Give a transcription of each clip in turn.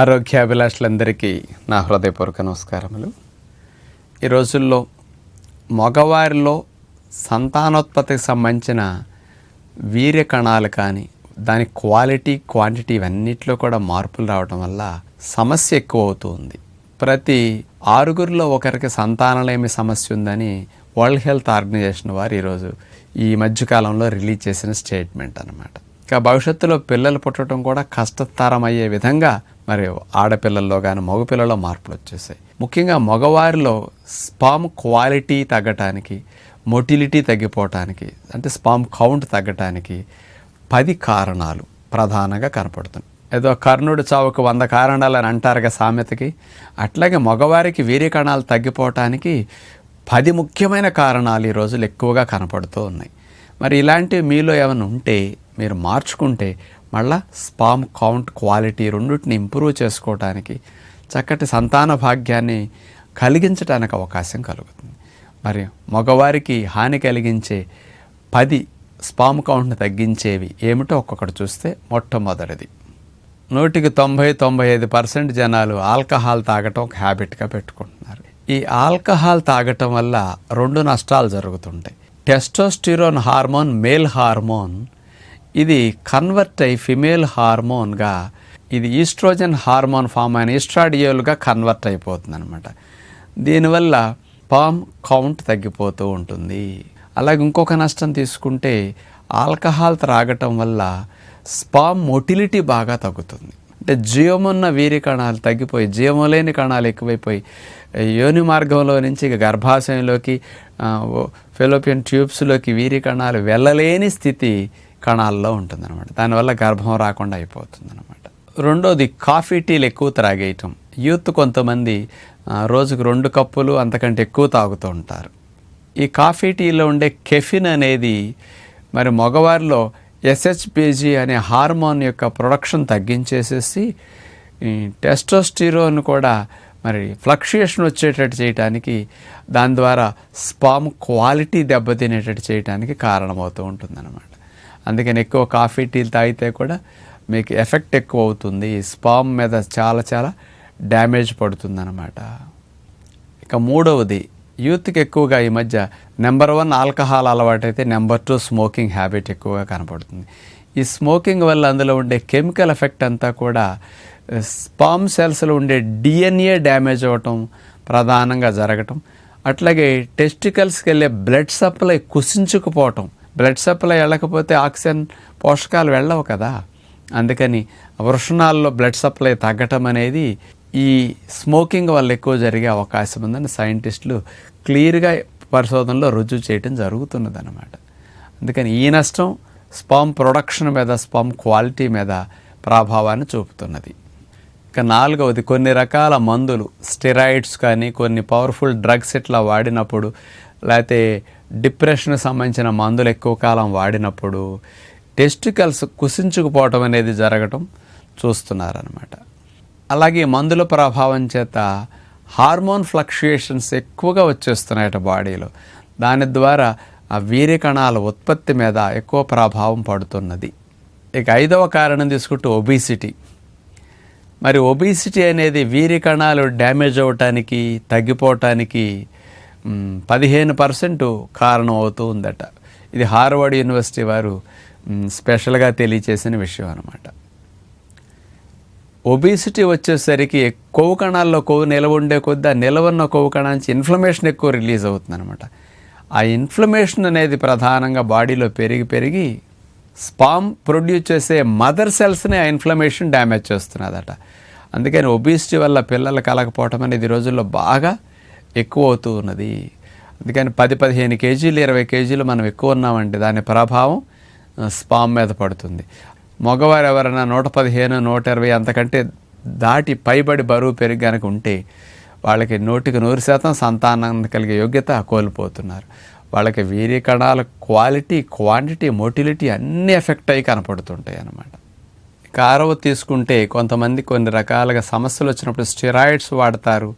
ఆరోగ్యాభిలాషులందరికీ నా హృదయపూర్వక నమస్కారములు. ఈ రోజుల్లో మగవారిలో సంతానోత్పత్తికి సంబంధించిన వీర్య కణాలు కానీ దాని క్వాలిటీ క్వాంటిటీ ఇవన్నిట్లో కూడా మార్పులు రావడం వల్ల సమస్య ఎక్కువ అవుతుంది ప్రతి ఆరుగురిలో ఒకరికి సంతానలేమి సమస్య ఉందని వరల్డ్ హెల్త్ ఆర్గనైజేషన్ వారు ఈరోజు ఈ మధ్యకాలంలో రిలీజ్ చేసిన స్టేట్మెంట్ అన్నమాట. ఇక భవిష్యత్తులో పిల్లలు పుట్టడం కూడా కష్టతరం అయ్యే విధంగా మరి ఆడపిల్లల్లో కానీ మగపిల్లల్లో మార్పులు వచ్చేసాయి. ముఖ్యంగా మగవారిలో స్పామ్ క్వాలిటీ తగ్గటానికి మొటిలిటీ తగ్గిపోవటానికి అంటే స్పామ్ కౌంట్ తగ్గటానికి పది కారణాలు ప్రధానంగా కనపడుతున్నాయి. ఏదో కర్ణుడు చావుకు వంద కారణాలు అని అంటారుగా సామెతకి. అట్లాగే మగవారికి వీర్య కణాలు తగ్గిపోవటానికి పది ముఖ్యమైన కారణాలు ఈ రోజులు ఎక్కువగా కనపడుతూ ఉన్నాయి. మరి ఇలాంటివి మీలో ఏమైనా ఉంటే మీరు మార్చుకుంటే మళ్ళా స్పామ్ కౌంట్ క్వాలిటీ రెండింటిని ఇంప్రూవ్ చేసుకోవడానికి చక్కటి సంతాన భాగ్యాన్ని కలిగించడానికి అవకాశం కలుగుతుంది. మరి మగవారికి హాని కలిగించే పది స్పామ్ కౌంట్ని తగ్గించేవి ఏమిటో ఒక్కొక్కటి చూస్తే మొట్టమొదటిది. నూటికి తొంభై తొంభై ఐదు పర్సెంట్ జనాలు ఆల్కహాల్ తాగటం ఒక హ్యాబిట్గా పెట్టుకుంటున్నారు. ఈ ఆల్కహాల్ తాగటం వల్ల రెండు నష్టాలు జరుగుతుంటాయి. టెస్టోస్టిరోన్ హార్మోన్ మేల్ హార్మోన్ ఇది కన్వర్ట్ అయి ఫిమేల్ హార్మోన్గా ఇది ఈస్ట్రోజన్ హార్మోన్ ఫామ్ అయిన ఈస్ట్రాడియోల్గా కన్వర్ట్ అయిపోతుంది అనమాట దీనివల్ల పామ్ కౌంట్ తగ్గిపోతూ ఉంటుంది. అలాగే ఇంకొక నష్టం తీసుకుంటే ఆల్కహాల్ త్రాగటం వల్ల స్పామ్ మొటిలిటీ బాగా తగ్గుతుంది. అంటే జీవమున్న వీరి కణాలు తగ్గిపోయి జీవం లేని కణాలు ఎక్కువైపోయి యోని మార్గంలో నుంచి ఇక గర్భాశయంలోకి ఫెలోపియన్ ట్యూబ్స్లోకి వీరి కణాలు వెళ్ళలేని స్థితి కణాల్లో ఉంటుందన్నమాట. దానివల్ల గర్భం రాకుండా అయిపోతుంది అనమాట రెండోది కాఫీ టీలు ఎక్కువ త్రాగేయటం. యూత్ కొంతమంది రోజుకు రెండు కప్పులు అంతకంటే ఎక్కువ తాగుతూ ఉంటారు. ఈ కాఫీ టీలో ఉండే కెఫిన్ అనేది మరి మగవారిలో ఎస్హెచ్పిజి అనే హార్మోన్ యొక్క ప్రొడక్షన్ తగ్గించేసేసి టెస్టోస్టిరోన్ కూడా మరి ఫ్లక్చుయేషన్ వచ్చేటట్టు చేయడానికి దాని ద్వారా స్పామ్ క్వాలిటీ దెబ్బతినేటట్టు చేయడానికి కారణమవుతూ ఉంటుందన్నమాట. అందుకని ఎక్కువ కాఫీ టీలు తాగితే కూడా మీకు ఎఫెక్ట్ ఎక్కువ అవుతుంది. స్పామ్ మీద చాలా చాలా డ్యామేజ్ పడుతుందన్నమాట. ఇక మూడవది యూత్కి ఎక్కువగా ఈ మధ్య నెంబర్ వన్ ఆల్కహాల్ అలవాటైతే నెంబర్ టూ స్మోకింగ్ హ్యాబిట్ ఎక్కువగా కనపడుతుంది. ఈ స్మోకింగ్ వల్ల అందులో ఉండే కెమికల్ ఎఫెక్ట్ అంతా కూడా స్పామ్ సెల్స్లో ఉండే డిఎన్ఏ డ్యామేజ్ అవ్వటం ప్రధానంగా జరగటం. అట్లాగే టెస్టికల్స్కి వెళ్ళే బ్లడ్ సప్లై కుసించుకుపోవటం బ్లడ్ సప్లై వెళ్ళకపోతే ఆక్సిజన్ పోషకాలు వెళ్ళవు కదా. అందుకని వృషణాల్లో బ్లడ్ సప్లై తగ్గటం అనేది ఈ స్మోకింగ్ వల్ల ఎక్కువ జరిగే అవకాశం ఉందని సైంటిస్టులు క్లియర్గా పరిశోధనలో రుజువు చేయడం జరుగుతున్నది అనమాట అందుకని ఈ నష్టం స్పామ్ ప్రొడక్షన్ మీద స్పామ్ క్వాలిటీ మీద ప్రభావాన్ని చూపుతున్నది. ఇక నాలుగవది కొన్ని రకాల మందులు స్టెరాయిడ్స్ కానీ కొన్ని పవర్ఫుల్ డ్రగ్స్ ఇట్లా వాడినప్పుడు లేకపోతే డిప్రెషన్కి సంబంధించిన మందులు ఎక్కువ కాలం వాడినప్పుడు టెస్టికల్స్ కుసించుకుపోవటం అనేది జరగటం చూస్తున్నారనమాట అలాగే మందుల ప్రభావం చేత హార్మోన్ ఫ్లక్చుయేషన్స్ ఎక్కువగా వచ్చేస్తున్నాయట బాడీలో. దాని ద్వారా ఆ వీర్య కణాల ఉత్పత్తి మీద ఎక్కువ ప్రభావం పడుతున్నది. ఇక ఐదవ కారణం తీసుకుంటే ఒబీసిటీ. మరి ఒబీసిటీ అనేది వీరికణాలు డ్యామేజ్ అవ్వటానికి తగ్గిపోవటానికి పదిహేను పర్సెంట్ కారణం అవుతూ ఉందట. ఇది హార్వర్డ్ యూనివర్సిటీ వారు స్పెషల్గా తెలియచేసిన విషయం అనమాట ఒబిసిటీ వచ్చేసరికి కొవ్వు కణాల్లో కొవ్వు నిలవ ఉండే కొద్దీ ఆ నిలవన్న కొవ్వు కణానికి ఇన్ఫ్లమేషన్ ఎక్కువ రిలీజ్ అవుతుంది అనమాట ఆ ఇన్ఫ్లమేషన్ అనేది ప్రధానంగా బాడీలో పెరిగి పెరిగి స్పామ్ ప్రొడ్యూస్ చేసే మదర్ సెల్స్ని ఆ ఇన్ఫ్లమేషన్ డ్యామేజ్ చేస్తున్నదట. అందుకని ఒబిసిటీ వల్ల పిల్లలు కలగపోవటం అనేది ఈ రోజుల్లో బాగా ఎక్కువ అవుతూ ఉన్నది. అందుకని పది పదిహేను కేజీలు ఇరవై కేజీలు మనం ఎక్కువ ఉన్నామంటే దాని ప్రభావం స్పామ్ మీద పడుతుంది. మగవారు ఎవరైనా నూట పదిహేను నూట ఇరవై అంతకంటే దాటి పైబడి బరువు పెరిగి కనుక ఉంటే వాళ్ళకి నూటికి నూరు శాతం సంతానం కలిగే యోగ్యత కోల్పోతున్నారు. వాళ్ళకి వీర్య కణాల క్వాలిటీ క్వాంటిటీ మొటిలిటీ అన్నీ ఎఫెక్ట్ అయ్యి కనపడుతుంటాయి అన్నమాట. కారవ తీసుకుంటే కొంతమంది కొన్ని రకాలుగా సమస్యలు వచ్చినప్పుడు స్టిరాయిడ్స్ వాడతారు.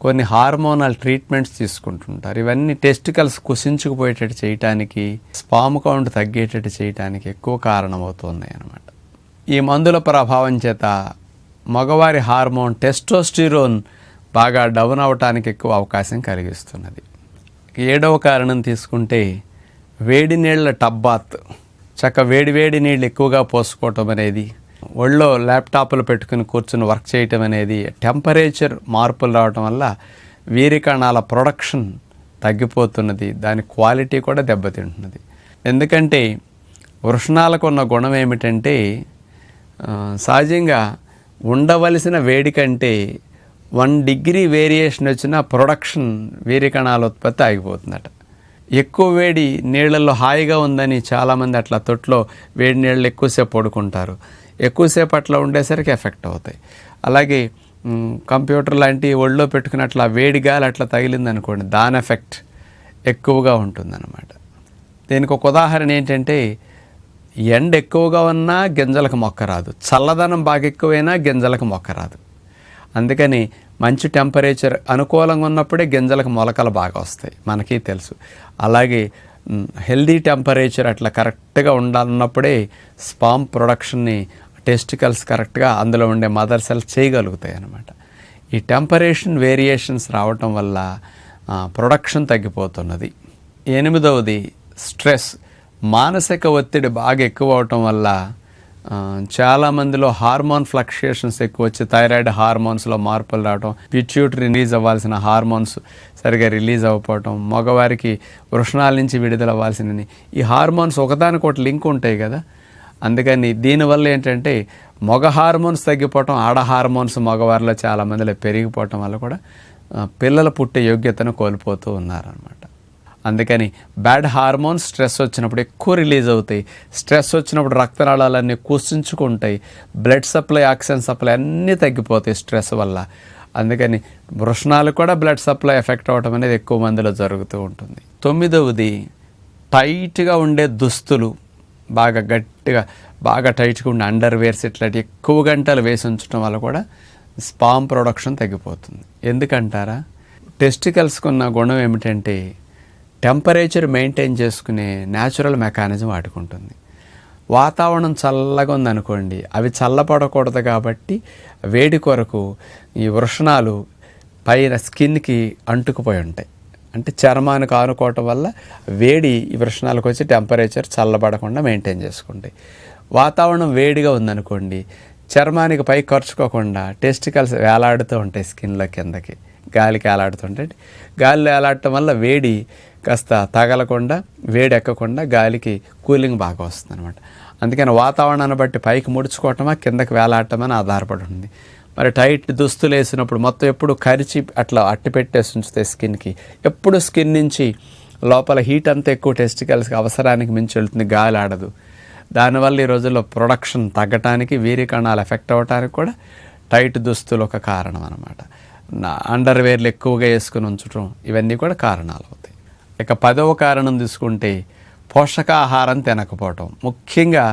కొన్ని హార్మోనల్ ట్రీట్మెంట్స్ తీసుకుంటుంటారు. ఇవన్నీ టెస్టికల్స్ కుసించుకుపోయేటట్టు చేయటానికి స్పామ్ కౌంట్ తగ్గేటట్టు చేయటానికి ఎక్కువ కారణమవుతున్నాయి అన్నమాట. ఈ మందుల ప్రభావం చేత మగవారి హార్మోన్ టెస్టోస్టిరోన్ బాగా డౌన్ అవటానికి ఎక్కువ అవకాశం కలిగిస్తున్నది. ఏడవ కారణం తీసుకుంటే వేడి నీళ్ళ టబ్బాత్. చక్క వేడి వేడి నీళ్ళు ఎక్కువగా పోసుకోవటం అనేది ఒళ్ళో ల్యాప్టాప్లు పెట్టుకుని కూర్చుని వర్క్ చేయటం అనేది టెంపరేచర్ మార్పులు రావటం వల్ల వీరికణాల ప్రొడక్షన్ తగ్గిపోతున్నది. దాని క్వాలిటీ కూడా దెబ్బతింటున్నది. ఎందుకంటే వృషణాలకు ఉన్న గుణం ఏమిటంటే సహజంగా ఉండవలసిన వేడి కంటే వన్ డిగ్రీ వేరియేషన్ వచ్చిన ప్రొడక్షన్ వీరికణాల ఉత్పత్తి ఆగిపోతుందట. ఎక్కువ వేడి నీళ్ళల్లో హాయిగా ఉందని చాలామంది అట్లా తొట్లో వేడి నీళ్ళు ఎక్కువసేపు పడుకుంటారు. ఎక్కువసేపు అట్లా ఉండేసరికి ఎఫెక్ట్ అవుతాయి. అలాగే కంప్యూటర్ లాంటి ఒళ్ళో పెట్టుకుని అట్లా వేడి గాలి అట్లా తగిలిందనుకోండి దాని ఎఫెక్ట్ ఎక్కువగా ఉంటుందన్నమాట. దీనికి ఒక ఉదాహరణ ఏంటంటే ఎండ ఎక్కువగా ఉన్నా గింజలకు మొక్క రాదు. చల్లదనం బాగా ఎక్కువైనా గింజలకు మొక్క రాదు. అందుకని మంచి టెంపరేచర్ అనుకూలంగా ఉన్నప్పుడే గింజలకు మొలకలు బాగా వస్తాయి. మనకి తెలుసు. అలాగే హెల్దీ టెంపరేచర్ అట్లా కరెక్ట్గా ఉండాలన్నప్పుడే స్పామ్ ప్రొడక్షన్ని టెస్టికల్స్ కరెక్ట్గా అందులో ఉండే మదర్ సెల్స్ చేయగలుగుతాయి అన్నమాట ఈ టెంపరేషన్ వేరియేషన్స్ రావటం వల్ల ప్రొడక్షన్ తగ్గిపోతున్నది. ఎనిమిదవది స్ట్రెస్. మానసిక ఒత్తిడి బాగా ఎక్కువ అవటం వల్ల చాలామందిలో చాలా మందిలో హార్మోన్ ఫ్లక్చుయేషన్స్ ఎక్కువ వచ్చి థైరాయిడ్ హార్మోన్స్లో మార్పులు రావటం పిట్యూటరీ రిలీజ్ అవ్వాల్సిన హార్మోన్స్ సరిగా రిలీజ్ అవ్వకపోవటం మగవారికి వృషణాల నుంచి విడుదల అవ్వాల్సిన ఈ హార్మోన్స్ ఒకదానికొకటి లింక్ ఉంటాయి కదా అందుకని దీనివల్ల ఏంటంటే మగ హార్మోన్స్ తగ్గిపోవటం ఆడ హార్మోన్స్ మగవారిలో చాలామందిలో పెరిగిపోవటం వల్ల కూడా పిల్లలు పుట్టే యోగ్యతను కోల్పోతూ ఉన్నారనమాట అందుకని బ్యాడ్ హార్మోన్స్ స్ట్రెస్ వచ్చినప్పుడు ఎక్కువ రిలీజ్ అవుతాయి. స్ట్రెస్ వచ్చినప్పుడు రక్తనాళాలన్నీ కుసించుకుంటాయి బ్లడ్ సప్లై ఆక్సిజన్ సప్లై అన్నీ తగ్గిపోతాయి స్ట్రెస్ వల్ల. అందుకని వృషణాలు కూడా బ్లడ్ సప్లై ఎఫెక్ట్ అవ్వటం అనేది ఎక్కువ మందిలో జరుగుతూ ఉంటుంది. తొమ్మిదవది టైట్గా ఉండే దుస్తులు. బాగా గట్టిగా బాగా టైట్గా ఉండే అండర్ వేర్స్ ఇట్లాంటి ఎక్కువ గంటలు వేసి ఉంచడం వల్ల కూడా స్పామ్ ప్రొడక్షన్ తగ్గిపోతుంది. ఎందుకంటారా? టెస్టికల్స్కి ఉన్న గుణం ఏమిటంటే టెంపరేచర్ మెయింటైన్ చేసుకునే న్యాచురల్ మెకానిజం వాడుకుంటుంది. వాతావరణం చల్లగా ఉందనుకోండి అవి చల్లపడకూడదు కాబట్టి వేడి కొరకు ఈ వృషణాలు పైన స్కిన్కి అంటుకుపోయి ఉంటాయి. అంటే చర్మానికి ఆనుకోవటం వల్ల వేడి ఈ వృషణాలకు వచ్చి టెంపరేచర్ చల్లబడకుండా మెయింటైన్ చేసుకుంటాయి వాతావరణం వేడిగా ఉందనుకోండి చర్మానికి పై ఖర్చుకోకుండా టెస్టికల్స్ వేలాడుతూ ఉంటాయి స్కిన్లో కిందకి. గాలికి వేలాడుతుంటే గాలి వేలాడటం వల్ల వేడి కాస్త తగలకుండా వేడి ఎక్కకుండా గాలికి కూలింగ్ బాగా వస్తుంది అనమాట అందుకని వాతావరణాన్ని బట్టి పైకి ముడుచుకోవటమా కిందకి వేలాడటమని ఆధారపడి ఉంది మరి టైట్ దుస్తులు వేసినప్పుడు మొత్తం ఎప్పుడు కరిచి అట్లా అట్టి పెట్టేసి ఉంచుతాయి స్కిన్కి. ఎప్పుడు స్కిన్ నుంచి లోపల హీట్ అంతా ఎక్కువ టెస్టికల్స్కి అవసరానికి మించి వెళ్తుంది గాలి ఆడదు. దానివల్ల ఈ రోజుల్లో ప్రొడక్షన్ తగ్గటానికి వీరి కణాలు ఎఫెక్ట్ అవ్వటానికి కూడా టైట్ దుస్తులు ఒక కారణం అనమాట అండర్వేర్లు ఎక్కువగా వేసుకుని ఉంచడం ఇవన్నీ కూడా కారణాలు అవుతాయి. ఇక పదవ కారణం తీసుకుంటే పోషకాహారం తినకపోవటం. ముఖ్యంగా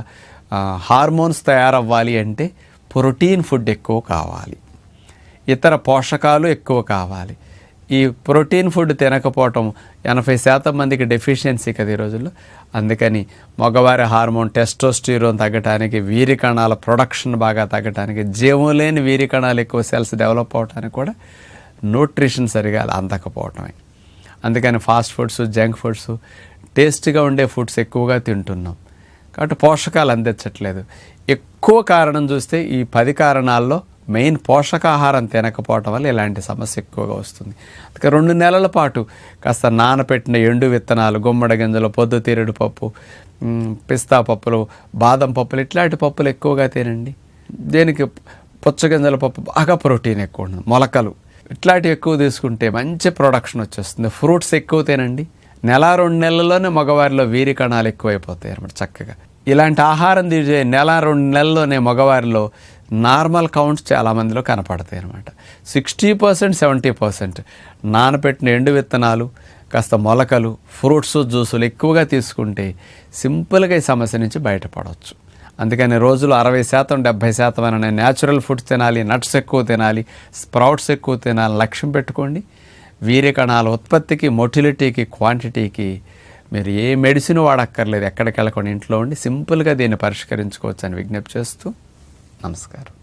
హార్మోన్స్ తయారవ్వాలి అంటే ప్రోటీన్ ఫుడ్ ఎక్కువ కావాలి. ఇతర పోషకాలు ఎక్కువ కావాలి. ఈ ప్రోటీన్ ఫుడ్ తినకపోవటం ఎనభై శాతం మందికి డెఫిషియన్సీ కదా ఈ రోజుల్లో. అందుకని మగవారి హార్మోన్ టెస్టోస్టిరోన్ తగ్గటానికి వీరి కణాల ప్రొడక్షన్ బాగా తగ్గటానికి జీవం లేని వీరి కణాలు ఎక్కువ సెల్స్ డెవలప్ అవడానికి కూడా న్యూట్రిషన్ సరిగా అందకపోవటమే. అందుకని ఫాస్ట్ ఫుడ్స్ జంక్ ఫుడ్స్ టేస్ట్గా ఉండే ఫుడ్స్ ఎక్కువగా తింటున్నాం. కాబట్టి పోషకాలు అందించట్లేదు. ఎక్కువ కారణం చూస్తే ఈ పది కారణాల్లో మెయిన్ పోషకాహారం తినకపోవటం వల్ల ఇలాంటి సమస్య ఎక్కువగా వస్తుంది. అందుకే రెండు నెలల పాటు కాస్త నానపెట్టిన ఎండు విత్తనాలు గుమ్మడి గింజలు పొద్దుతీరుడు పప్పు పిస్తా పప్పులు బాదం పప్పులు ఇట్లాంటి పప్పులు ఎక్కువగా తినండి. దేనికి పుచ్చగింజల పప్పు బాగా ప్రోటీన్ ఎక్కువ ఉంటుంది. మొలకలు ఇట్లాంటివి ఎక్కువ తీసుకుంటే మంచి ప్రొడక్షన్ వచ్చేస్తుంది. ఫ్రూట్స్ ఎక్కువ తినండి. నెల రెండు నెలల్లోనే మగవారిలో వీరి కణాలు ఎక్కువైపోతాయి అనమాట చక్కగా. ఇలాంటి ఆహారం తీసే నెల రెండు నెలల్లోనే మగవారిలో నార్మల్ కౌంట్స్ చాలామందిలో కనపడతాయి అనమాట సిక్స్టీ పర్సెంట్ సెవెంటీ పర్సెంట్ నానబెట్టిన ఎండు విత్తనాలు కాస్త మొలకలు ఫ్రూట్స్ జ్యూసులు ఎక్కువగా తీసుకుంటే సింపుల్గా ఈ సమస్య నుంచి బయటపడవచ్చు. అందుకని రోజులు అరవై శాతం డెబ్భై శాతం అనే న్యాచురల్ ఫుడ్స్ తినాలి నట్స్ ఎక్కువ తినాలి స్ప్రౌట్స్ ఎక్కువ తినాలి లక్ష్యం పెట్టుకోండి. వీర్యకణాల ఉత్పత్తికి మొటిలిటీకి క్వాంటిటీకి మీరు ఏ మెడిసిన్ వాడక్కర్లేదు ఎక్కడికి వెళ్ళకుండా ఇంట్లో ఉండి సింపుల్గా దీన్ని పరిష్కరించుకోవచ్చు అని విజ్ఞప్తి చేస్తూ నమస్కారం.